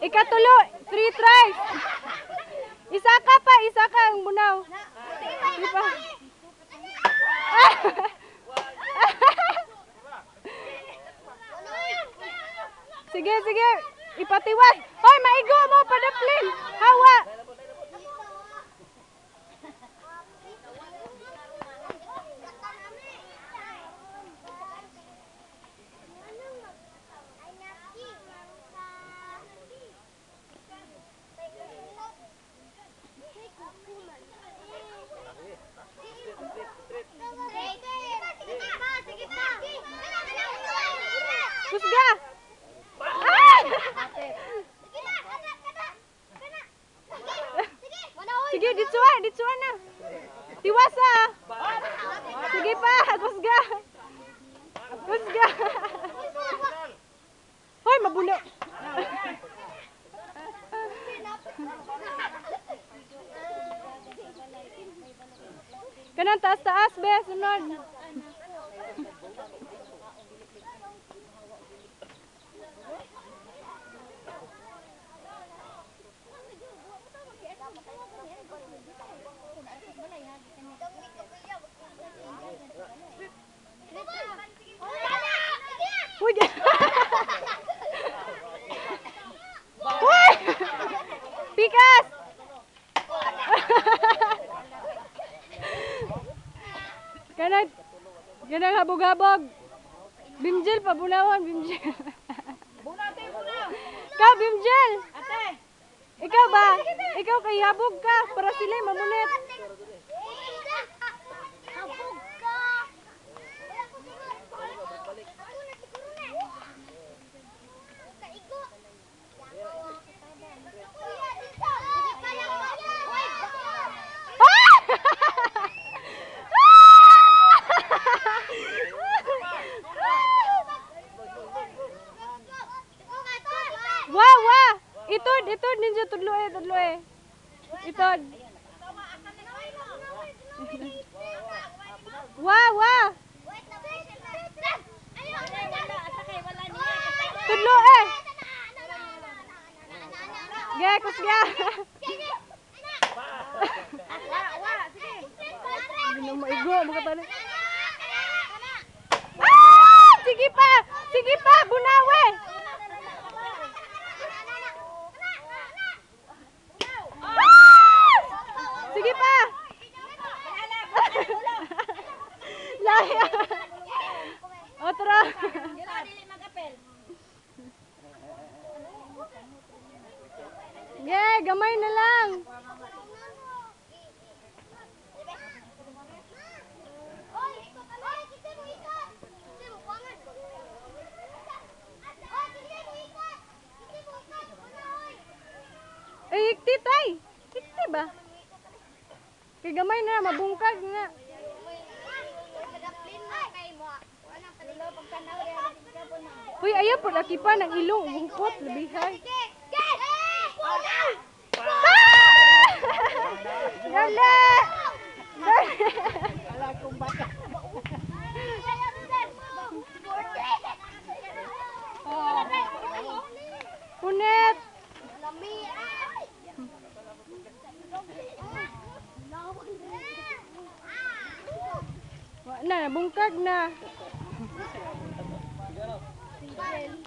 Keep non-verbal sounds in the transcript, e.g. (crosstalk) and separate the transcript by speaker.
Speaker 1: Ikatulo, three tries. Isa ka pa, isa ka ang bunaw. Di (laughs) sige, sige. Ipatiwas. Hoy, maigo mo padaplin. Hawa. Kusga. Ah! Sige, ditsuwa na. Tiwasa. Sige pa, kusga. Kusga. Hoy, mabuno. Kanang taas-taas, be, sunod. Kanang, kanang habog-habog. Bimjel, pabunawan, Bimjel. Ka, Bimjel!
Speaker 2: Ate!
Speaker 1: Ikaw ba? Ikaw kay habog ka para sila mamunit. Wah, wah. Itod, itod ninyo tudlo eh, tudlo eh. Itod. Wah, wah. Tudlo eh. Ge, kusga. Hindi mo igo, makatali. Ah! Sige pa! Sige pa! Bunawe! Ah! Sige pa! (laughs) Otra! Ge, gamay na lang! Eh, ikti tay! Ikti ba? Kay gamay na, mabungkag nga. Uy, ayaw po, laki pa ng ilong, hupot, labihay. Dali! Dali! Ala kong bata. Punet! Wala na, bungkag na. Bye.